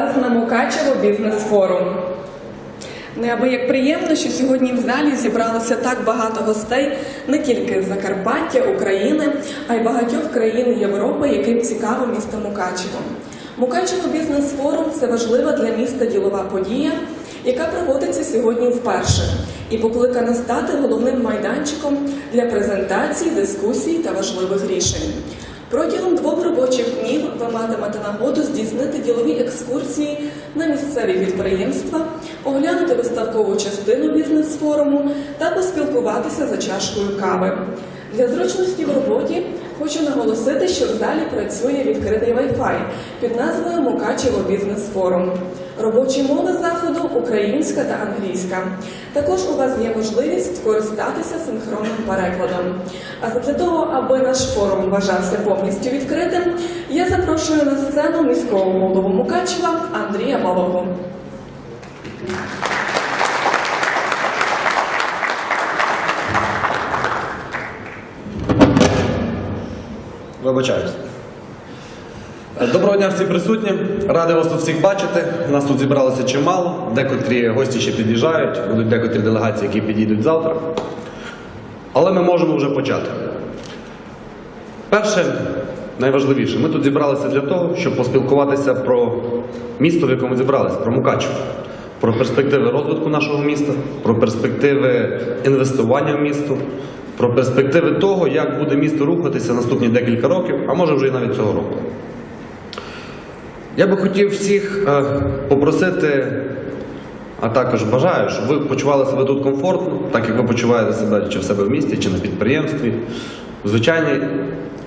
вас на Мукачево бізнес-форум. Неабияк приємно, що сьогодні в залі зібралося так багато гостей не тільки з Закарпаття, України, а й багатьох країн Європи, яким цікаво місто Мукачево. Мукачево бізнес-форум це важлива для міста ділова подія, яка проводиться сьогодні вперше і покликана стати головним майданчиком для презентацій, дискусій та важливих рішень. Протягом двох робочих днів ви матимете нагоду здійснити ділові екскурсії на місцеві підприємства, оглянути виставкову частину бізнес-форуму та поспілкуватися за чашкою кави. Для зручності в роботі хочу наголосити, що в залі працює відкритий Wi-Fi під назвою Мукачево Бізнес Форум. Робочі мови заходу українська та англійська. Також у вас є можливість скористатися синхронним перекладом. А для того, аби наш форум вважався повністю відкритим, я запрошую на сцену міського голову Мукачева Андрія Балогу. Вибачаюсь. Доброго дня всім присутнім. Радий вас тут всіх бачити. Нас тут зібралося чимало. Декотрі гості ще під'їжджають, будуть декотрі делегації, які підійдуть завтра. Але ми можемо вже почати. Перше, найважливіше, ми тут зібралися для того, щоб поспілкуватися про місто, в якому зібралися, про Мукачево, про перспективи розвитку нашого міста, про перспективи інвестування в місто, про перспективи того, як буде місто рухатися наступні декілька років, а може вже і навіть цього року. Я би хотів всіх е, попросити, а також бажаю, щоб ви почували себе тут комфортно, так як ви почуваєте себе чи в себе в місті, чи на підприємстві, в звичайній,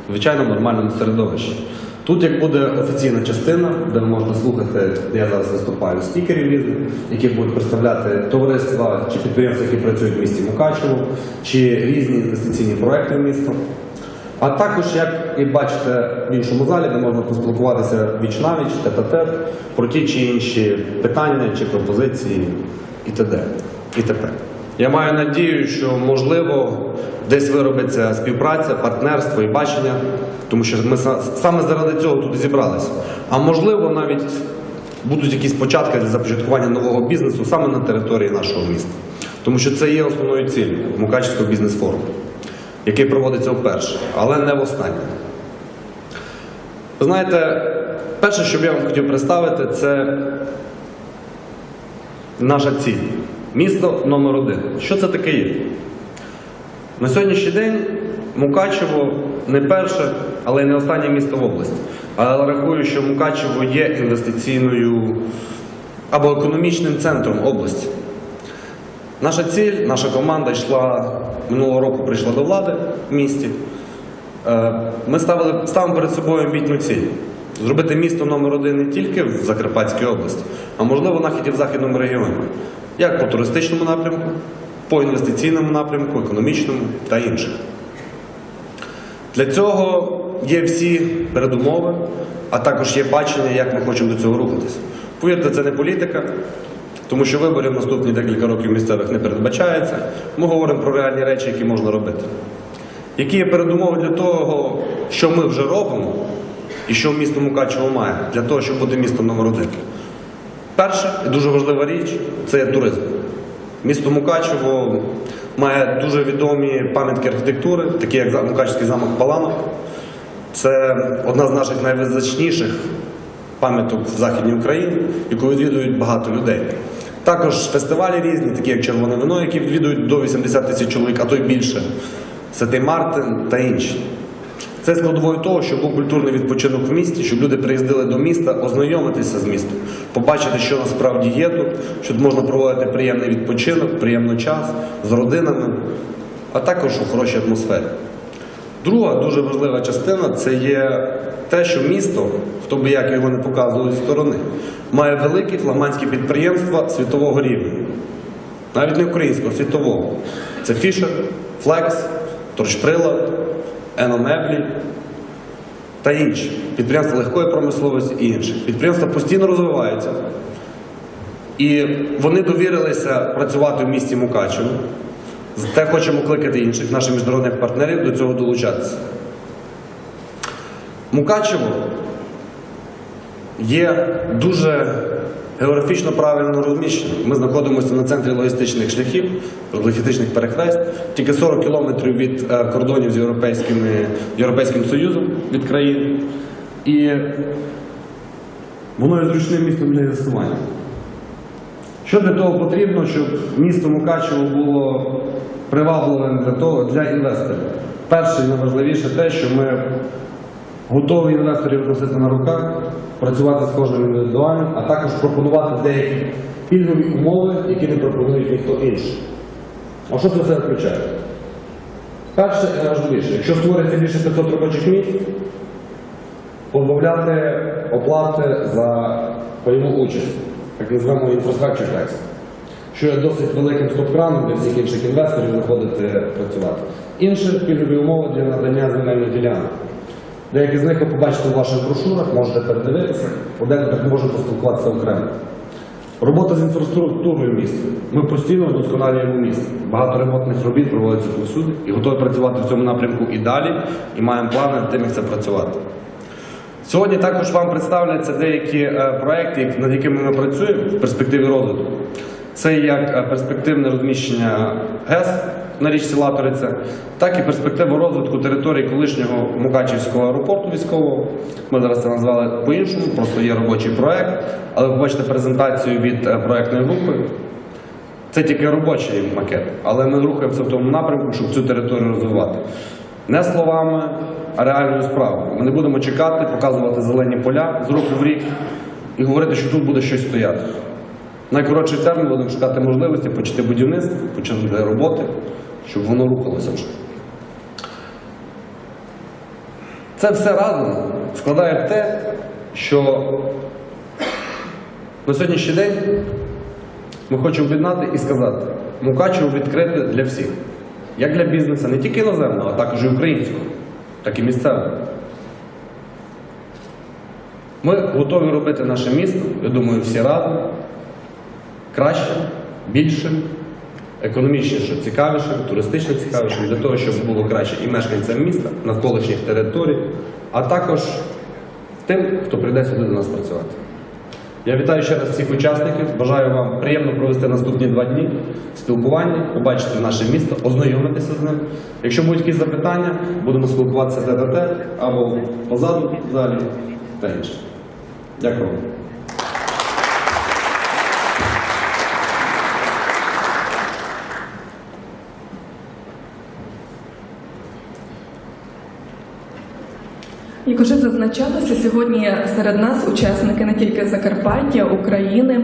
звичайному нормальному середовищі. Тут як буде офіційна частина, де можете слухати, де я зараз виступаю, спікерів різних, які будуть представляти товариства чи підприємства, які працюють в місті Мукачево, чи різні інвестиційні проекти в місто. А також, як і бачите в іншому залі, де можна поспілкуватися віч-навіч, тет-а-тет, про ті чи інші питання чи пропозиції і т.д. і т.п. Я маю надію, що можливо десь виробиться співпраця, партнерство і бачення, тому що ми саме заради цього тут зібралися. А можливо, навіть будуть якісь початки для започаткування нового бізнесу саме на території нашого міста. Тому що це є основною ціллю Мукачівського бізнес-форуму який проводиться вперше, але не востаннє. Ви знаєте, перше, що б я вам хотів представити, це наша ціль. Місто номер один. Що це таке є? На сьогоднішній день Мукачево не перше, але й не останнє місто в області. Але рахую, що Мукачево є інвестиційною або економічним центром області. Наша ціль, наша команда йшла минулого року, прийшла до влади в місті. Е, Ми ставили, ставимо перед собою амбітну ціль зробити місто номер один не тільки в Закарпатській області, а можливо нахід і в західному регіоні, як по туристичному напрямку, по інвестиційному напрямку, економічному та інших. Для цього є всі передумови, а також є бачення, як ми хочемо до цього рухатися. Повірте, це не політика, тому що виборів наступні декілька років місцевих не передбачається. Ми говоримо про реальні речі, які можна робити. Які є передумови для того, що ми вже робимо, і що місто Мукачево має, для того, щоб бути містом номер один. Перша і дуже важлива річ це туризм. Місто Мукачево має дуже відомі пам'ятки архітектури, такі як Мукачевський замок Паланок. Це одна з наших найвизначніших пам'яток в Західній Україні, яку відвідують багато людей. Також фестивалі різні, такі як Червоне вино, які відвідують до 80 тисяч чоловік, а то й більше. Святий Мартин та інші. Це складовою того, щоб був культурний відпочинок в місті, щоб люди приїздили до міста, ознайомитися з містом, побачити, що насправді є тут, що можна проводити приємний відпочинок, приємний час з родинами, а також у хорошій атмосфері. Друга дуже важлива частина це є те, що місто, хто би як його не показував зі сторони, має великі флагманські підприємства світового рівня. Навіть не українського, світового. Це Fisher, Flex, Торчприлад, Еномеблі та інші. Підприємства легкої промисловості і інші. Підприємства постійно розвиваються. І вони довірилися працювати в місті Мукачево. Зате хочемо кликати інших наших міжнародних партнерів до цього долучатися. Мукачево є дуже географічно правильно розміщеним. Ми знаходимося на центрі логістичних шляхів, логістичних перехрест, тільки 40 кілометрів від е, кордонів з Європейським Союзом від країн. І воно є зручним містом для інвестування. Що для того потрібно, щоб місто Мукачево було привабливим для того для інвесторів? Перше і найважливіше те, що ми готові інвесторів носити на руках, працювати з кожним індивідуально, а також пропонувати деякі пільгові умови, які не пропонують ніхто інший. А що це все включає? Перше і найважливіше, якщо створиться більше 500 робочих місць, позбавляти оплати за пайову участь, так називаємо infrastructure tax, що є досить великим стоп-краном для всіх інших інвесторів виходити працювати. Інші пільгові умови для надання земельних ділянок. Деякі з них ви побачите у ваших брошурах, можете передивитися, по деяких можемо поспілкуватися окремо. Робота з інфраструктурою міста. Ми постійно вдосконалюємо місто. Багато ремонтних робіт проводиться повсюди і готові працювати в цьому напрямку і далі, і маємо плани над тим, як це працювати. Сьогодні також вам представляться деякі е, проекти, над якими ми працюємо в перспективі розвитку. Це як е, перспективне розміщення ГЕС на річці Латориця, так і перспектива розвитку території колишнього Мукачівського аеропорту військового. Ми зараз це назвали по-іншому, просто є робочий проект, але ви бачите презентацію від е, проектної групи. Це тільки робочий макет, але ми рухаємося в тому напрямку, щоб цю територію розвивати. Не словами, а реальною справою. Ми не будемо чекати, показувати зелені поля з року в рік і говорити, що тут буде щось стояти. Найкоротший термін будемо шукати можливості почати будівництво, почати роботи, щоб воно рухалося вже. Це все разом складає те, що на сьогоднішній день ми хочемо об'єднати і сказати, Мукачево відкрите для всіх. Як для бізнесу, не тільки іноземного, а також і українського, так і місцевого. Ми готові робити наше місто, я думаю, всі разом, кращим, більшим, економічніше, цікавішим, туристично цікавішим, для того, щоб було краще і мешканцям міста, навколишніх територій, а також тим, хто прийде сюди до нас працювати. Я вітаю ще раз всіх учасників. Бажаю вам приємно провести наступні два дні спілкування, побачити наше місто, ознайомитися з ним. Якщо будуть якісь запитання, будемо спілкуватися те або позаду в залі та інше. Дякую. Як уже зазначалося, сьогодні серед нас учасники не тільки Закарпаття, України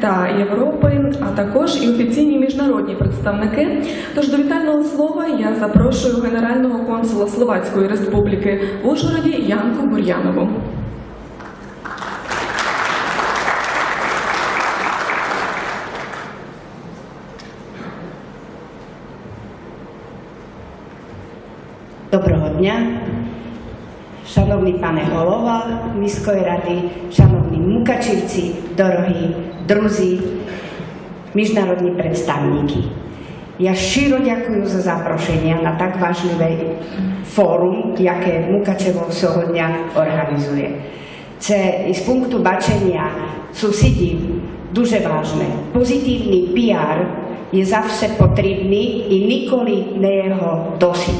та Європи, а також і офіційні міжнародні представники. Тож до вітального слова я запрошую генерального консула Словацької Республіки в Ужгороді Янку Бур'янову. Доброго дня, шановний пане голова міської ради, шановні мукачівці, дорогі друзі, міжнародні представники. Я щиро дякую за запрошення на так важливе форум, яке Мукачево сьогодні організує. Це із пункту бачення сусідів дуже важне. Позитивний піар є завжди потрібний і ніколи не його досить.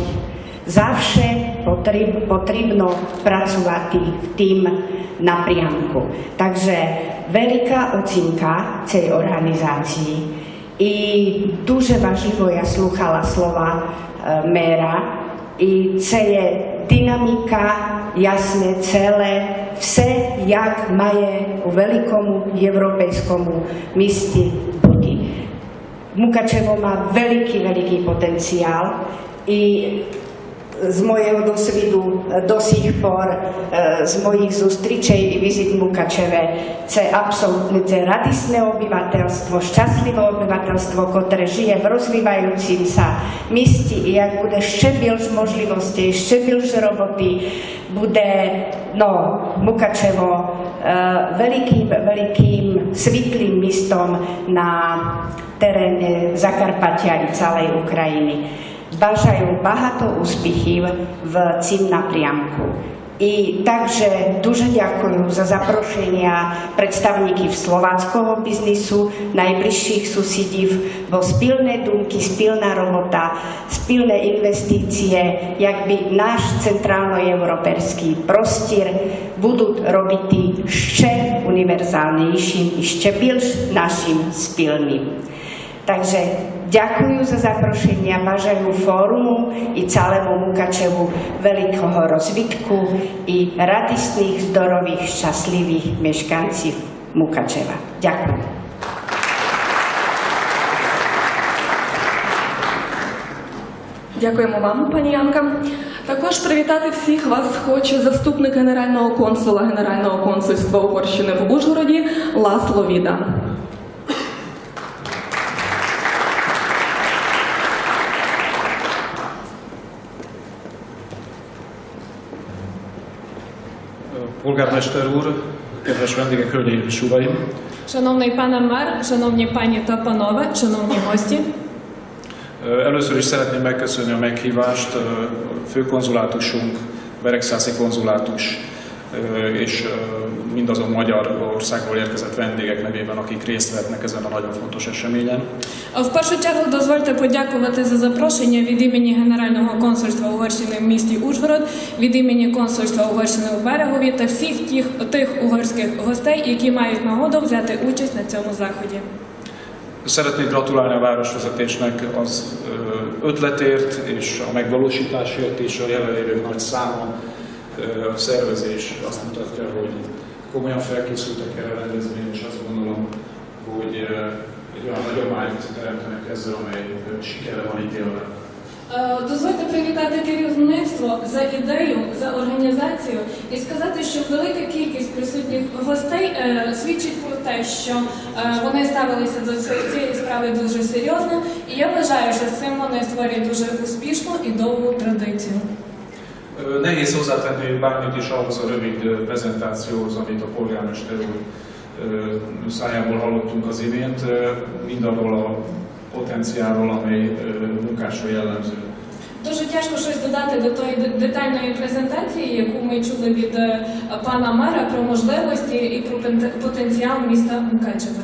Завжди potreb, potrebno pracovať v tým na napriamku. Takže veľká ocinka tej organizácii i duže važivo ja sluchala slova e, mera i ce je dynamika jasne celé, vse jak maje u velikomu evropejskomu misti budi. Mukačevo má veliký, veliký potenciál i z mojega dosvidu e, do sih por, e, z mojih zustričej i vizit Mukačeve, ce apsolutnice radisne obyvatelstvo, šťastlivo obyvatelstvo, ktoré žije v rozvíjajúcim sa misti i ak bude ešte bilž možlivosti, ešte bilž roboty, bude no, Mukačevo e, veľkým, veľkým svitlým mistom na teréne Zakarpatia i celej Ukrajiny Бажаю багато успіхів в цім напрямку. І також дуже дякую за запрошення представників словацького бізнесу, найближчих сусідів, бо спільні думки, спільна робота, спільні інвестиції, якби наш центральноєвропейський простір будуть робити ще універсальнішим і ще більш нашим спільним. Takže ďakujú za zaprošenie, bажаю fórumu i celému Mukačevu veľkého rozvitku i radistných, zdorových, šťastlivých mieszkańców Mukačeva. Ďakujem. Дякуємо вам, пані Янка. Також привітати всіх вас хоче заступник генерального консула Генерального консульства Угорщини в Ужгороді Ласло Віда. Polgármester úr, kedves vendégek, hölgyeim és uraim! Szanowny Pane Mar, szanowni Panie ta Panowie, szanowni gości! Először is szeretném megköszönni a meghívást a főkonzulátusunk, Beregszászi konzulátus és mindazon Magyarországról érkezett vendégek nevében, akik részt vettnek ezen a nagyon fontos eseményen. В першу чергу дозвольте подякувати за запрошення від імені Генерального консульства Угорщини в місті Ужгород, від імені консульства Угорщини у Берегові та всіх тих, тих угорських гостей, які мають нагоду взяти участь на цьому заході. Szeretnék gratulálni a városvezetésnek az ötletért és a megvalósításért és a jelenlévők nagy száma. Ö, A szervezés azt mutatja, hogy komolyan felkészültek erre a rendezvényre, és azt gondolom, hogy egy olyan hagyományt teremtenek ezzel, amely sikerre van ítélve. Дозвольте привітати керівництво за ідею, за організацію і сказати, що велика кількість присутніх гостей свідчить про те, що вони ставилися до ці- цієї справи дуже серйозно, і я вважаю, що цим вони створюють дуже успішну і довгу традицію. Ö, Nehéz hozzátenni bármit is ahhoz a rövid ö, prezentációhoz, amit a polgármester úr ö, szájából hallottunk az imént, ö, mindarról a potenciálról, amely ö, munkásra jellemző. Дуже тяжко щось додати до тої де- детальної презентації, яку ми чули від е, пана мера про можливості і про пен- потенціал міста Мукачева.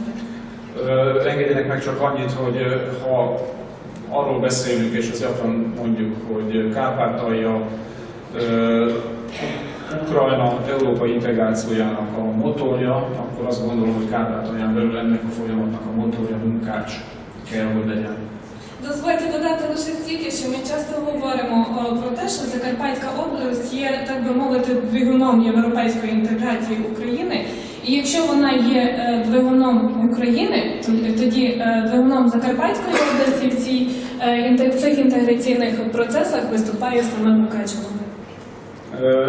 Ö, Engedjenek meg csak annyit, hogy ö, ha arról beszélünk, és ezt gyakran mondjuk, hogy Kárpátalja ö, Ukrajna európai integrációjának a motorja, akkor azt gondolom, hogy Kárpátalján belül ennek a folyamatnak a motorja munkács kell, hogy legyen. Дозвольте додати лише стільки, що ми часто говоримо про те, що Закарпатська область є, так би мовити, двигуном європейської інтеграції України. І якщо вона є е, двигуном України, тоді е, двигуном Закарпатської області е, в цих інтеграційних процесах виступає саме Мукачево.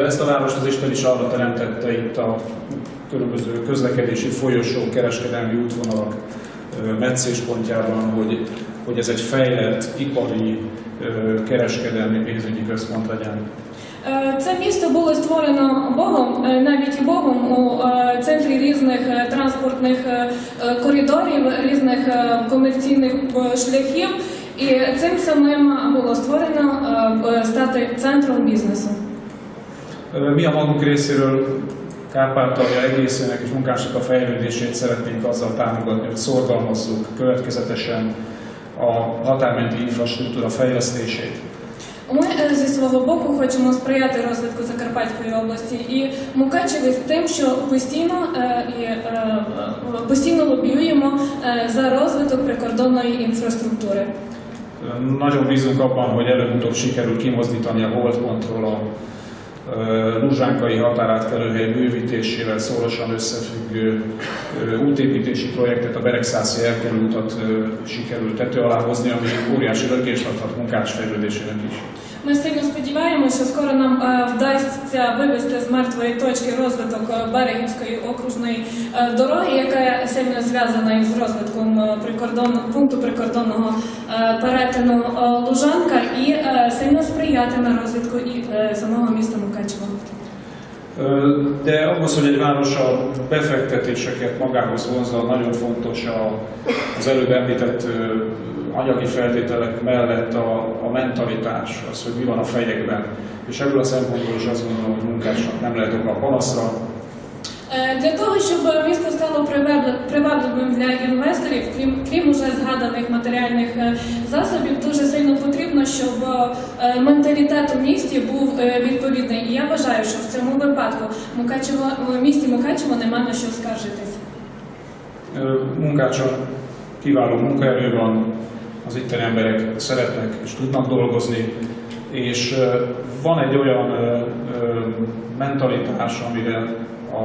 Ezt a várost az Isten is arra teremtette itt a különböző közlekedési folyosók, kereskedelmi útvonalak meccéspontjában, hogy, hogy ez egy fejlett, ipari, kereskedelmi, pénzügyi központ legyen. Е, Це місто було створено Богом, е, навіть Богом у е, центрі різних е, транспортних е, е, коридорів, різних е, комерційних е, шляхів, і цим самим було створено е, е, стати центром бізнесу. Ö, Mi a magunk részéről Kárpátalja egészének és munkásnak a fejlődését szeretnénk azzal támogatni, hogy szorgalmazzuk következetesen a határmenti infrastruktúra fejlesztését. Ми е, зі свого боку хочемо сприяти розвитку Закарпатської області і Мукачеві з тим, що постійно е, і е, е, постійно лобіюємо е, за розвиток прикордонної інфраструктури. Nagyon bízunk abban, hogy előbb-utóbb sikerül kimozdítani a holdpontról a ö, Luzsánkai határátkelőhely bővítésével szorosan összefüggő útépítési projektet, a Beregszászi elkerültet sikerül tető alá hozni, ami óriási lökést adhat munkás fejlődésének is. Ми сильно сподіваємося, скоро нам е, вдасться вивести з мертвої точки розвиток е, Берегівської окружної е, дороги, яка сильно зв'язана із розвитком е, прикордонного пункту прикордонного е, перетину е, Лужанка і е, сильно сприятиме розвитку і е, самого міста De ahhoz, hogy egy város a befektetéseket magához vonzza, nagyon fontos az előbb említett anyagi feltételek mellett a, a mentalitás, az, hogy mi van a fejekben. És ebből a szempontból is azt gondolom, hogy munkásnak nem lehet oka a panaszra, Для того, щоб місто стало привабливим для інвесторів, крім, крім уже згаданих матеріальних е, засобів, дуже сильно потрібно, щоб е, менталітет у місті був е, відповідний. І я вважаю, що в цьому випадку Мукачево, в місті Мукачево нема на що скаржитись. Munkácson kiváló munkaerő van, az itteni emberek szeretnek és tudnak dolgozni, és van egy olyan ö, ö, mentalitás, amire a,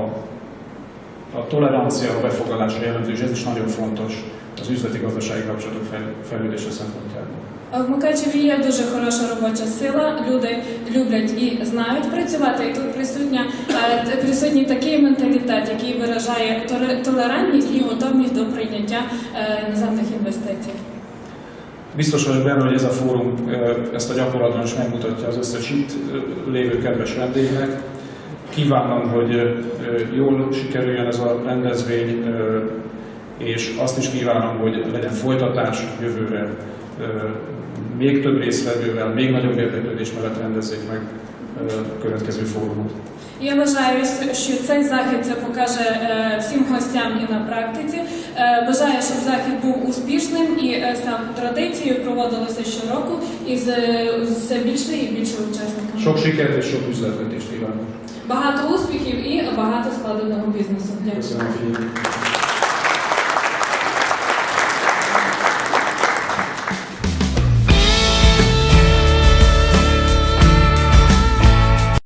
a tolerancia, a befogadás a jellemző, ez is nagyon fontos az üzleti-gazdasági kapcsolatok fel- fejlődése szempontjából. В Мукачеві є дуже хороша робоча сила. Люди люблять і знають працювати. І тут присутня е, присутній такий менталітет, який виражає толерантність і готовність до прийняття е, інвестицій. Biztos vagyok benne, hogy ez a fórum ezt a gyakorlatban is megmutatja az összes itt lévő kedves vendégnek. Kívánom, hogy ö, ö, jól sikerüljön ez a rendezvény, ö, és azt is kívánom, hogy legyen folytatás jövőre. Ö, Még több résztvevővel, még nagyobb érdeklődés mellett rendezzék meg ö, a következő fórumot. Я вважаю, що цей захід це покаже е, всім гостям і на практиці. Е, Бажаю, щоб захід був успішним і е, став традицією, проводилося щороку із е, все більше і більше учасників. Sok sikert és sok üzletvetést kívánok. Багато успіхів і багато складеного бізнесу. Дякую.